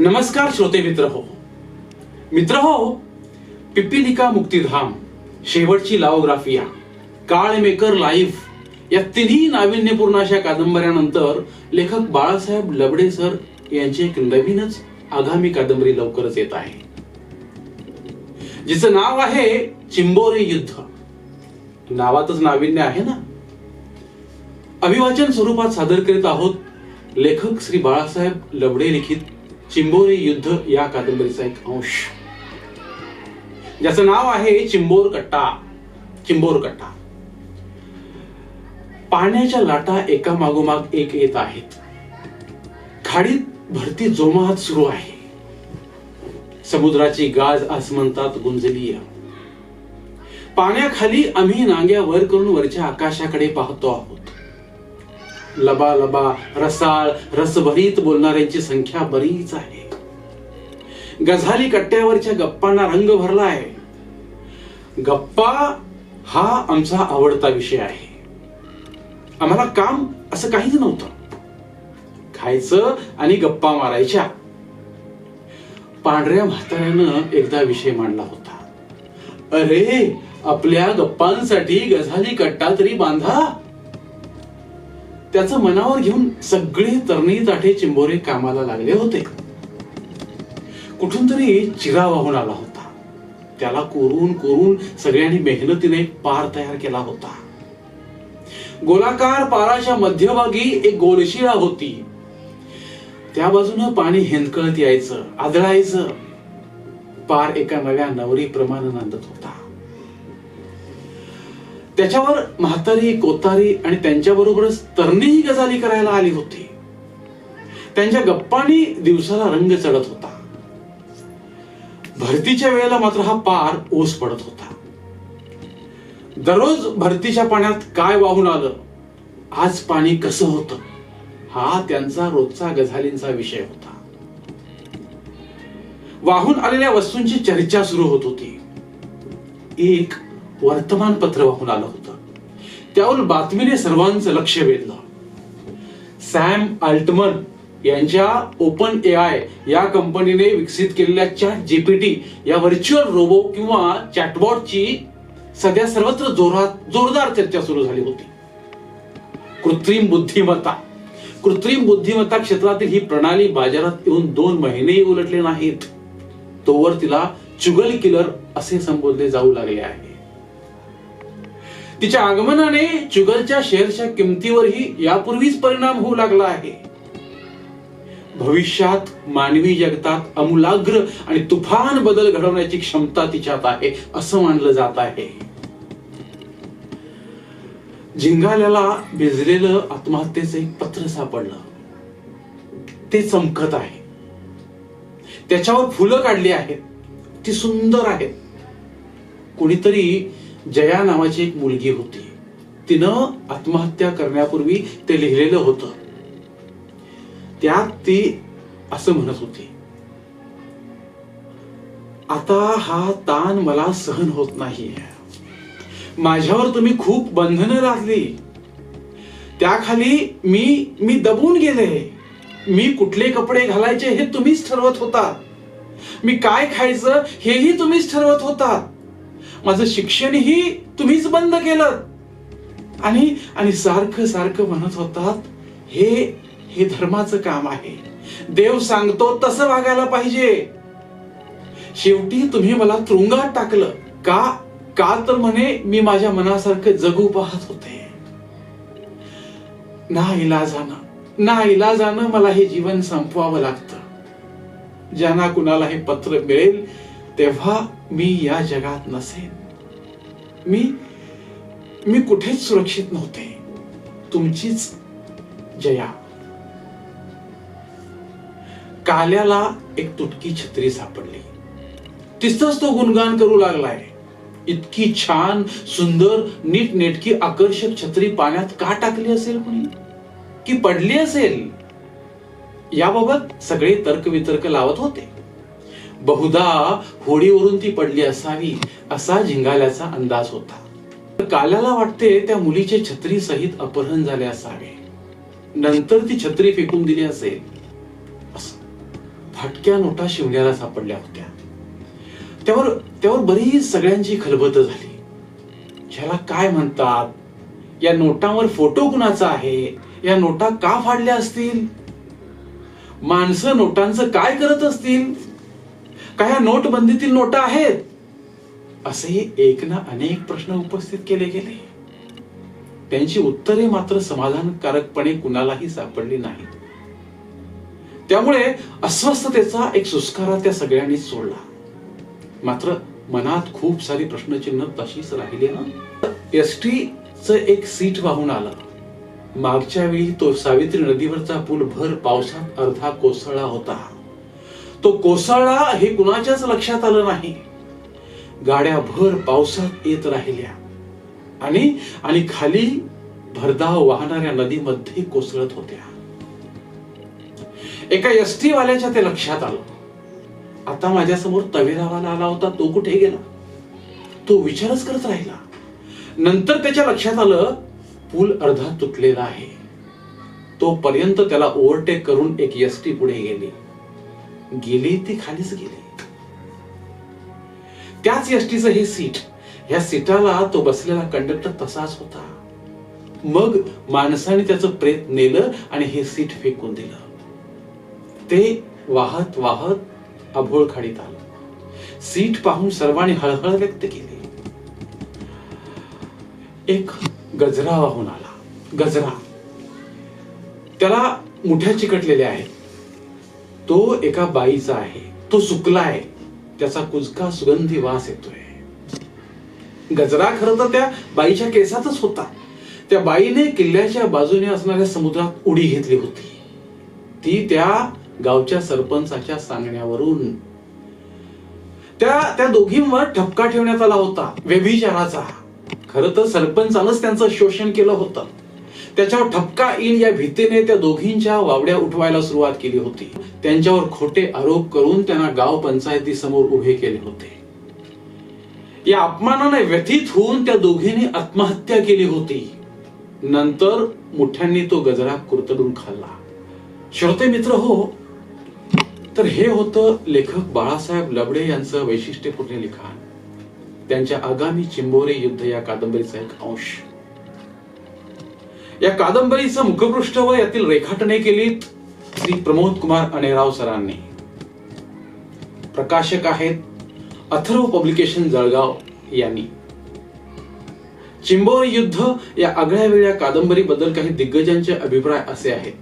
नमस्कार श्रोते मित्र हो. मित्र हो पिपिलिका मुक्तिधाम शेवटची लाओग्राफिया काळमेकर लाईफ या तिन्ही नाविन्यपूर्ण अशा कादंबऱ्यानंतर लेखक बाळासाहेब लबडे सर यांची एक नवीनच आगामी कादंबरी लवकरच येत आहे. जिचं नाव आहे चिंबोरे युद्ध. नावातच नाविन्य आहे ना? अभिवाचन स्वरूपात सादर करीत आहोत लेखक श्री बाळासाहेब लबडे लिखित चिंबोरी युद्ध या कादंबरीचा एक अंश. ज्याचं नाव आहे चिंबोर कट्टा चिंबोर कट्टा पाण्याच्या लाटा एका मागोमाग एक येत आहेत. खाडीत भरती जोमात सुरू आहे. समुद्राची गाज आसमंतात गुंजली पाण्याखाली आम्ही नांग्या वर करून वरच्या आकाशाकडे पाहतो आहोत. लबा लबा रसाळ रसभरीत बोलणाऱ्यांची संख्या बरीच आहे. गझाली कट्ट्यावरच्या गप्पांना रंग भरला आहे गप्पा हा आमचा आवडता विषय आहे. आम्हाला काम असं काहीच नव्हतं. खायचं आणि गप्पा मारायच्या. पांढऱ्या म्हाताऱ्यानं एकदा विषय मांडला होता. अरे आपल्या गप्पांसाठी गझाली कट्टा तरी बांधा. त्याचं मनावर घेऊन सगळे तरणी ताठे चिंबोरे कामाला लागले होते. कुठून तरी चिरा वाहून आला होता. त्याला कोरून कोरून सगळ्यांनी मेहनतीने पार तयार केला होता. गोलाकार पाराच्या मध्यभागी एक गोलशिळा होती. त्या बाजूनं पाणी हेंदकळत यायचं आदळायचं. पार एका नव्या नवरीप्रमाणे नांदत होता. त्याच्यावर म्हातारी कोतारी आणि त्यांच्याबरोबरच तरणीही गजाली करायला आली होती. त्यांच्या गप्पानी दिवसाला रंग चढत होता. भरतीच्या वेळेला मात्र हा पार ओस पडत होता. दररोज भरतीच्या पाण्यात काय वाहून आलं? आज पाणी कसं होतं? हा त्यांचा रोजचा गझालींचा विषय होता. वाहून आलेल्या वस्तूंची चर्चा सुरू होत होती. एक वर्तमानपत्र वाहून आलं होतं. त्यावर बातमीने सर्वांचं लक्ष वेधलं. सॅम अल्टमन यांच्या ओपन ए आय या कंपनीने विकसित केलेल्या चॅट जीपीटी या व्हर्च्युअल रोबो किंवा चॅटबॉटची सध्या सर्वत्र जोरात जोरदार चर्चा सुरू झाली होती. कृत्रिम बुद्धिमत्ता. कृत्रिम बुद्धिमत्ता क्षेत्रातील ही प्रणाली बाजारात येऊन दोन महिनेही उलटले नाहीत. तोवर तिला चुगल किलर असे संबोधले जाऊ लागले आहे. तिच्या आगमनाने चुगलच्या शेअरच्या किमतीवरही यापूर्वीच परिणाम होऊ लागला आहे. भविष्यात मानवी जगतात अमूलाग्र आणि तुफान बदल घडवण्याची क्षमता तिच्यात आहे असं मानलं जात आहे. झिंगाल्याला भिजलेलं आत्महत्येचं एक पत्र सापडलं. ते चमकत आहे. त्याच्यावर फुलं काढली आहेत. ती सुंदर आहेत. कुणीतरी जया नावाची एक मुलगी होती. तिनं आत्महत्या करण्यापूर्वी ते लिहिलेलं होतं. त्यात ती असं म्हणत होती. आता हा ताण मला सहन होत नाही माझ्यावर तुम्ही खूप बंधनं लादली त्याखाली मी मी दबून गेले. मी कुठले कपडे घालायचे हे तुम्हीच ठरवत होता. मी काय खायचं हेही तुम्हीच ठरवत होता. माझं शिक्षणही तुम्हीच बंद केलं. आणि आणि सारखं सारखं म्हणत होतात हे हे धर्माचं काम आहे. देव सांगतो तसं वागायला पाहिजे. शेवटी तुम्ही मला तुरुंगात टाकलं. का का तर म्हणे मी माझ्या मनासारखं जगू पाहत होते. ना इलाजानं ना इलाजानं मला हे जीवन संपवावं लागतं. ज्यांना कुणाला हे पत्र मिळेल तेव्हा मी या जगात नसेन. मी मी कुठेच सुरक्षित नव्हते. तुमचीच जया. काल्याला एक तुटकी छत्री सापडली. तिथंच तो गुणगान करू लागलाय. इतकी छान सुंदर नीट नेटकी आकर्षक छत्री पाण्यात का टाकली असेल कुणी? की पडली असेल? याबाबत सगळे तर्कवितर्क लावत होते. बहुधा होडीवरून ती पडली असावी असा झिंगाल्याचा अंदाज होता. काल्याला वाटते त्या मुलीचे छत्री सहित अपहरण झाले असावे. नंतर ती छत्री फेकून दिली असेल. फाटक्या नोटा शिवण्याला सापडल्या होत्या. त्यावर त्यावर बरीच सगळ्यांची खलबत झाली. ज्याला काय म्हणतात? या नोटांवर फोटो कुणाचा आहे? या नोटा का फाडल्या असतील? माणसं नोटांचं काय करत असतील? काय नोटबंदीतील नोटा आहेत? असेही एक ना अनेक प्रश्न उपस्थित केले गेले. त्यांची उत्तरे मात्र समाधानकारकपणे कुणालाही सापडली नाहीत. त्यामुळे अस्वस्थतेचा एक सुस्कारा त्या सगळ्यांनी सोडला. मात्र मनात खूप सारी प्रश्नचिन्ह तशीच राहिली ना? एस च एक सीट वाहून आलं. मागच्या वेळी तो सावित्री नदीवरचा पूल भर पावसात अर्धा कोसळला होता. तो कोसळला हे कुणाच्याच लक्षात आलं नाही. गाड्या भर पावसात येत राहिल्या. आणि आणि खाली भरधाव वाहणाऱ्या नदीमध्ये कोसळत होत्या. एका एस वाल्याच्या ते लक्षात आलं. आता माझ्यासमोर तवेरावाला आला होता तो कुठे गेला? तो विचारच करत राहिला. नंतर त्याच्या लक्षात आलं पूल अर्धा तुटलेला आहे. तोपर्यंत त्याला ओव्हरटेक करून एक एसटी पुढे गेली. गेले ते खालीच गेले. त्याच एसटीचं हे सीट ह्या सीटाला तो बसलेला कंडक्टर तसाच होता. मग माणसाने त्याचं प्रेत नेलं आणि हे सीट फेकून दिलं. ते वाहत वाहत अभोळ खाडीत आलं. सीट पाहून सर्वांनी हळहळ व्यक्त केली. एक गजरा वाहून आला. गजरा. त्याला मुठ्या चिकटलेल्या आहेत. तो एका बाईचा आहे. तो सुकलाय. त्याचा कुजका सुगंधी वास येतोय. गजरा खर तर त्या बाईच्या केसातच होता. त्या बाईने किल्ल्याच्या बाजूने असणाऱ्या समुद्रात उडी घेतली होती. ती त्या गावच्या सरपंचाच्या सांगण्यावरून त्या त्या दोघींवर ठपका ठेवण्यात आला होता. व्यभिचाराचा. खर तर सरपंचानंच त्यांचं शोषण केलं होतं. त्याच्यावर ठपका येईल या भीतीने त्या दोघींच्या वावड्या उठवायला सुरुवात केली होती. त्यांच्यावर खोटे आरोप करून त्यांना गाव पंचायतीसमोर उभे केले होते. या अपमानाने व्यथित होऊन त्या दोघींनी आत्महत्या केली होती. नंतर मुठ्यांनी तो गजरा कुरतडून खाल्ला. श्रोते मित्र हो तर हे होतं लेखक बाळासाहेब लबडे यांचं वैशिष्ट्यपूर्ण लिखाण? त्यांच्या आगामी चिंबोरे युद्ध या कादंबरीचा एक अंश. या कादंबरीचं मुखपृष्ठ व यातील रेखाटने केलीत श्री प्रमोद कुमार अनेराव सरांनी. प्रकाशक आहेत अथर्व पब्लिकेशन जळगाव यांनी. चिंबोर युद्ध या आगळ्या वेगळ्या कादंबरीबद्दल काही दिग्गजांचे अभिप्राय असे आहेत.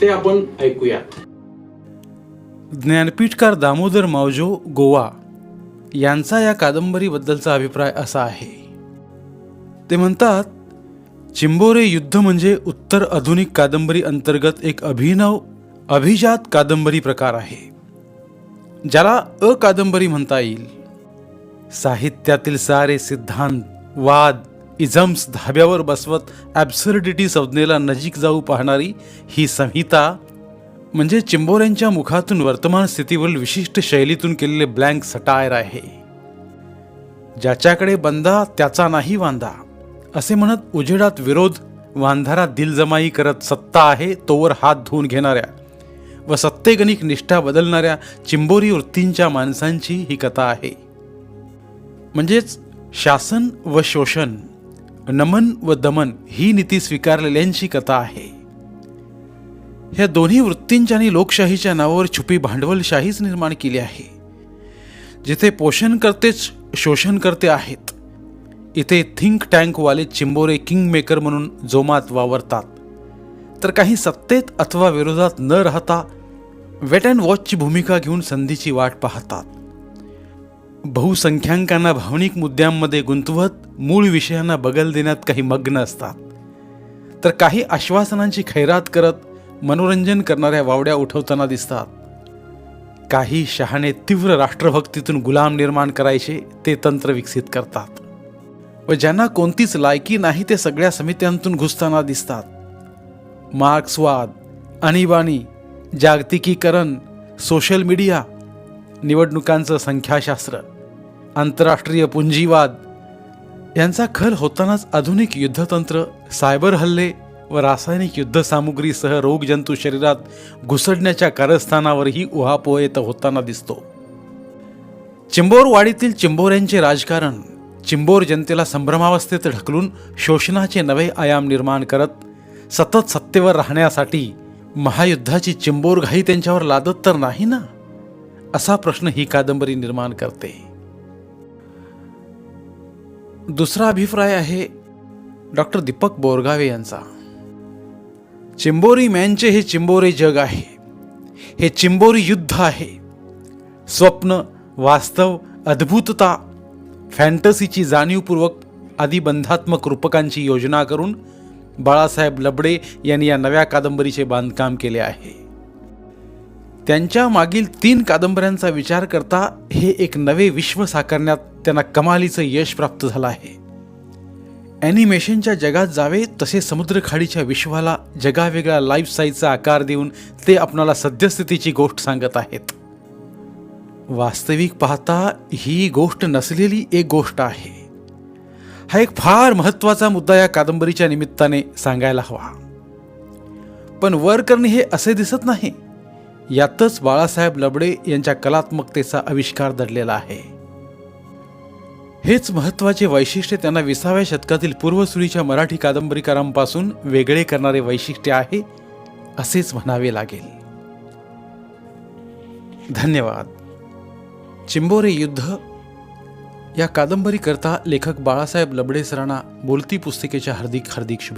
ते आपण ऐकूयात. ज्ञानपीठकार दामोदर मावजो गोवा यांचा या कादंबरीबद्दलचा अभिप्राय असा आहे. ते म्हणतात चिंबोरे युद्ध म्हणजे उत्तर आधुनिक कादंबरी अंतर्गत एक अभिनव अभिजात कादंबरी प्रकार आहे. ज्याला अ कादंबरी म्हणता येईल. साहित्यातील सारे सिद्धांत वाद इझम्स धाब्यावर बसवत ॲब्सर्डिटी संज्ञेला नजीक जाऊ पाहणारी ही संहिता म्हणजे चिंबोऱ्यांच्या मुखातून वर्तमान स्थितीवरील विशिष्ट शैलीतून केलेले ब्लँक सटायर आहे. ज्याच्याकडे बंदा त्याचा नाही वांदा. असे म्हणत उजेडात विरोध वांधारा दिलजमाई करत सत्ता आहे तोवर हात धुवून घेणाऱ्या. व सत्तेगणिक निष्ठा बदलणाऱ्या चिंबोरी वृत्तींच्या माणसांची ही कथा आहे. म्हणजेच शासन व शोषण नमन व दमन ही नीती स्वीकारलेल्यांची कथा आहे. ह्या दोन्ही वृत्तींच्या आणि लोकशाहीच्या नावावर छुपी भांडवलशाहीच निर्माण केली आहे. जिथे पोषण करतेच शोषण करते आहेत. इथे थिंक टँकवाले चिंबोरे किंगमेकर म्हणून जोमात वावरतात. तर काही सत्तेत अथवा विरोधात न राहता वेट अँड वॉचची भूमिका घेऊन संधीची वाट पाहतात. बहुसंख्यांकांना भावनिक मुद्द्यांमध्ये गुंतवत मूळ विषयांना बगल देण्यात काही मग्न असतात. तर काही आश्वासनांची खैरात करत मनोरंजन करणाऱ्या वावड्या उठवताना दिसतात. काही शहाणे तीव्र राष्ट्रभक्तीतून गुलाम निर्माण करायचे ते तंत्र विकसित करतात. व ज्यांना कोणतीच लायकी नाही ते सगळ्या समित्यांतून घुसताना दिसतात. मार्क्सवाद आणीबाणी जागतिकीकरण सोशल मीडिया निवडणुकांचं संख्याशास्त्र आंतरराष्ट्रीय पुंजीवाद यांचा खल होतानाच आधुनिक युद्धतंत्र सायबर हल्ले व रासायनिक युद्धसामुग्रीसह रोगजंतू शरीरात घुसडण्याच्या कारस्थानावरही उहापोह येत होताना दिसतो. चिंबोरवाडीतील चिंबोऱ्यांचे राजकारण चिंबोर जनतेला संभ्रमावस्थेत ढकलून शोषणाचे नवे आयाम निर्माण करत सतत सत्तेवर राहण्यासाठी महायुद्धाची चिंबोरघाई त्यांच्यावर लादत तर नाही ना? असा प्रश्न ही कादंबरी निर्माण करते. दुसरा अभिप्राय आहे डॉक्टर दीपक बोरगावे यांचा. चिंबोरी मॅनचे हे चिंबोरे जग आहे. हे चिंबोरी युद्ध आहे. स्वप्न वास्तव अद्भुतता फॅन्टसीची जाणीवपूर्वक आदी बंधात्मक रूपकांची योजना करून बाळासाहेब लबडे यांनी या नव्या कादंबरीचे बांधकाम केले आहे. त्यांच्या मागील तीन कादंबऱ्यांचा विचार करता हे एक नवे विश्व साकारण्यात त्यांना कमालीचं यश प्राप्त झालं आहे. ॲनिमेशनच्या जगात जावे तसे समुद्रखाडीच्या विश्वाला जगावेगळा लाईफ साईजचा आकार देऊन ते आपणाला सद्यस्थितीची गोष्ट सांगत आहेत. वास्तविक पाहता ही गोष्ट नसलेली एक गोष्ट आहे. हा एक फार महत्त्वाचा मुद्दा या कादंबरीच्या निमित्ताने सांगायला हवा. पण वर करणे हे असे दिसत नाही. यातच बाळासाहेब लबडे यांच्या कलात्मकतेचा आविष्कार दडलेला आहे. हेच महत्त्वाचे वैशिष्ट्य त्यांना विसाव्या शतकातील पूर्वसुरीच्या मराठी कादंबरीकारांपासून वेगळे करणारे वैशिष्ट्य आहे असेच म्हणावे लागेल. धन्यवाद. चिंबोरे युद्ध. या कादंबरीकरता लेखक बाळासाहेब लबडे सरांना बोलती पुस्तिकेच्या हार्दिक हार्दिक शुभेच्छा.